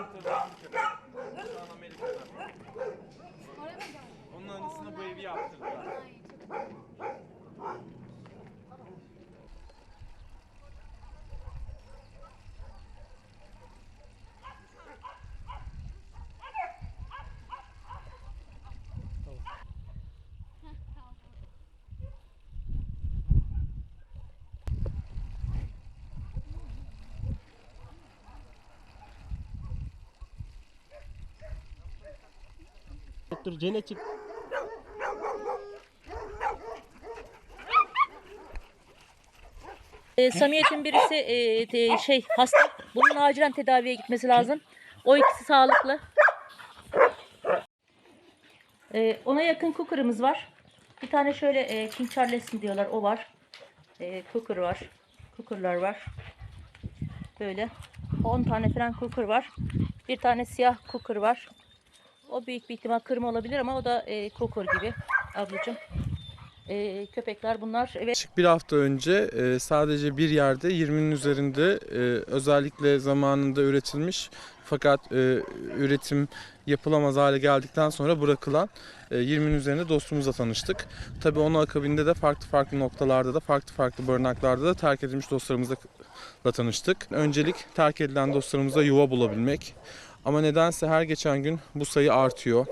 Amerika'dan, Amerika'dan. Onların üstüne bu evi yaptırdılar. Dur Cennet çık. E, Samiyet'in birisi e, te- şey hasta. Bunun acilen tedaviye gitmesi lazım. O ikisi sağlıklı. E, ona yakın cooker'ımız var. Bir tane şöyle e, King Charles mi diyorlar o var. E, cooker var. Cooker'lar var. Böyle 10 tane falan cooker var. Bir tane siyah cooker var. O büyük bir ihtimal kırma olabilir ama o da e, cooker gibi ablacığım. E, köpekler bunlar. Evet. Bir hafta önce e, sadece bir yerde 20'nin üzerinde e, özellikle zamanında üretilmiş fakat e, üretim yapılamaz hale geldikten sonra bırakılan e, 20'nin üzerinde dostumuzla tanıştık. Tabii onun akabinde de farklı farklı noktalarda da farklı farklı barınaklarda da terk edilmiş dostlarımızla tanıştık. Öncelik terk edilen dostlarımıza yuva bulabilmek. Ama nedense her geçen gün bu sayı artıyor.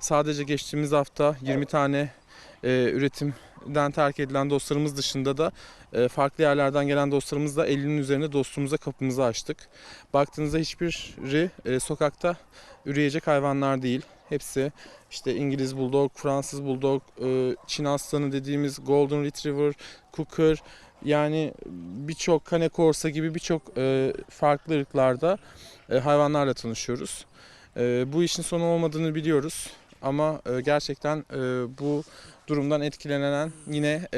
Sadece geçtiğimiz hafta 20 tane e, üretimden terk edilen dostlarımız dışında da e, farklı yerlerden gelen dostlarımız da 50'nin üzerinde dostumuza kapımızı açtık. Baktığınızda hiçbiri e, sokakta üreyecek hayvanlar değil. Hepsi işte İngiliz Bulldog, Fransız Bulldog, e, Çin Aslanı dediğimiz Golden Retriever, Cooker yani birçok Cane Corsa gibi birçok e, farklı ırklarda e, hayvanlarla tanışıyoruz. E, bu işin sonu olmadığını biliyoruz ama e, gerçekten bu durumdan etkilenen yine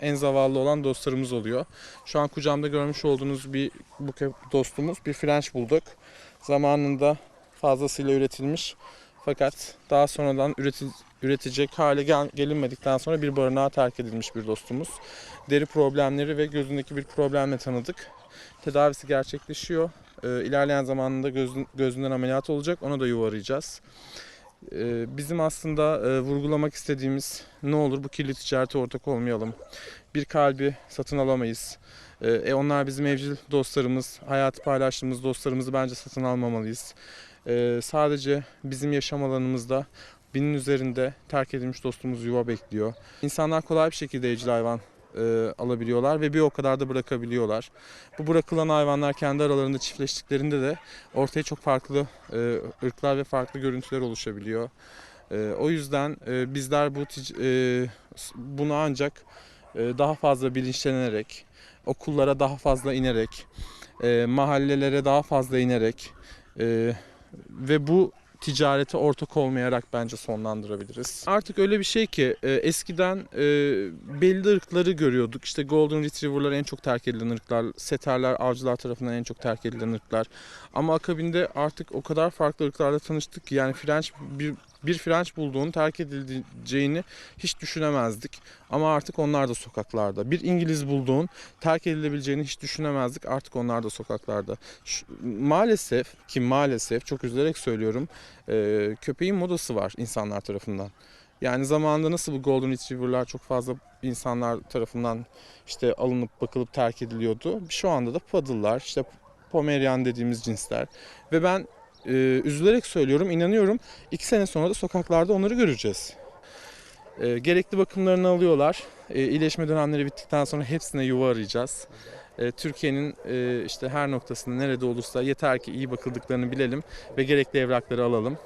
en zavallı olan dostlarımız oluyor. Şu an kucağımda görmüş olduğunuz bir bu dostumuz bir French Bulldog. Zamanında fazlasıyla üretilmiş fakat daha sonradan üreti- üretecek hale gel- gelinmedikten sonra bir barınağa terk edilmiş bir dostumuz. Deri problemleri ve gözündeki bir problemle tanıdık. Tedavisi gerçekleşiyor. E, ilerleyen zamanında gözün, gözünden ameliyat olacak. Ona da yuva arayacağız. Ee, Bizim aslında e, vurgulamak istediğimiz ne olur bu kirli ticarete ortak olmayalım. Bir kalbi satın alamayız. Ee, E, onlar bizim evcil dostlarımız, hayatı paylaştığımız dostlarımızı bence satın almamalıyız. Ee, sadece bizim yaşam alanımızda binin üzerinde terk edilmiş dostumuz yuva bekliyor. İnsanlar kolay bir şekilde evcil hayvan e, alabiliyorlar ve bir o kadar da bırakabiliyorlar. Bu bırakılan hayvanlar kendi aralarında çiftleştiklerinde de ortaya çok farklı e, ırklar ve farklı görüntüler oluşabiliyor. E, o yüzden e, bizler bu e, bunu ancak e, daha fazla bilinçlenerek, okullara daha fazla inerek, e, mahallelere daha fazla inerek e, ve bu ticarete ortak olmayarak bence sonlandırabiliriz. Artık öyle bir şey ki e, eskiden e, belli ırkları görüyorduk. İşte Golden Retriever'lar en çok terk edilen ırklar, Seterler, avcılar tarafından en çok terk edilen ırklar. Ama akabinde artık o kadar farklı ırklarla tanıştık ki yani French bir bir French bulduğunu terk edileceğini hiç düşünemezdik. Ama artık onlar da sokaklarda. Bir İngiliz bulduğun terk edilebileceğini hiç düşünemezdik. Artık onlar da sokaklarda. Şu- maalesef ki maalesef çok üzülerek söylüyorum e, köpeğin modası var insanlar tarafından. Yani zamanında nasıl bu Golden Retriever'lar çok fazla insanlar tarafından işte alınıp bakılıp terk ediliyordu. Şu anda da Poodle'lar, işte Pomerian dediğimiz cinsler ve ben e, üzülerek söylüyorum, inanıyorum iki sene sonra da sokaklarda onları göreceğiz. E, gerekli bakımlarını alıyorlar. E, iyileşme dönemleri bittikten sonra hepsine yuva arayacağız. E, Türkiye'nin e, işte her noktasında nerede olursa yeter ki iyi bakıldıklarını bilelim ve gerekli evrakları alalım.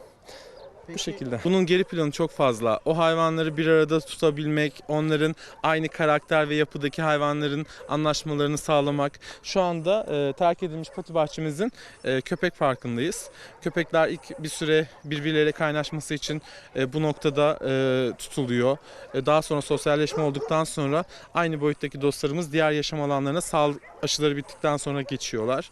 Bu şekilde. Bunun geri planı çok fazla. O hayvanları bir arada tutabilmek, onların aynı karakter ve yapıdaki hayvanların anlaşmalarını sağlamak. Şu anda e, terk edilmiş pati bahçemizin e, köpek farkındayız. Köpekler ilk bir süre birbirleriyle kaynaşması için e, bu noktada e, tutuluyor. E, daha sonra sosyalleşme olduktan sonra aynı boyuttaki dostlarımız diğer yaşam alanlarına sağlık aşıları bittikten sonra geçiyorlar.